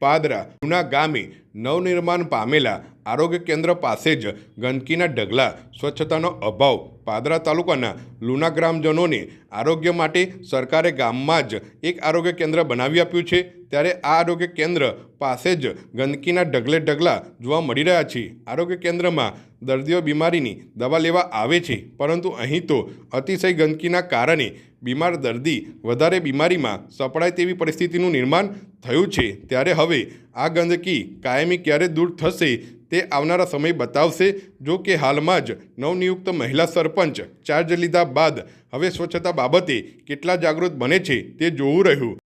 પાદરા ઉના ગામે, નવનિર્માણ પામેલા, આરોગ્ય કેન્દ્ર પાસે જ ગંદકીના ઢગલા, સ્વચ્છતાનો અભાવ, પાદરા તાલુકાના લુના ગ્રામજનોને આરોગ્ય માટે સરકારે ગામમાં જ એક આરોગ્ય કેન્દ્ર બનાવી આપ્યું છે. ત્યારે આ આરોગ્ય કેન્દ્ર પાસે જ ગંદકીના ઢગલે ઢગલા જોવા મળી રહ્યા છે. આરોગ્ય કેન્દ્રમાં દર્દીઓ બીમારીની દવા લેવા આવે છે, પરંતુ અહીં તો અતિશય ગંદકીના કારણે બીમાર દર્દી વધારે બીમારીમાં સપડાય તેવી પરિસ્થિતિનું નિર્માણ થયું છે. ત્યારે હવે આ ગંદકી કાયમી ક્યારે દૂર થશે તે આવનારા સમય બતાવશે. જો કે હાલમાં જ નવનિયુક્ત મહિલા સરપંચ ચાર્જ લીધા બાદ હવે સ્વચ્છતા બાબતે કેટલા જાગૃત બને છે તે જોવું રહ્યું.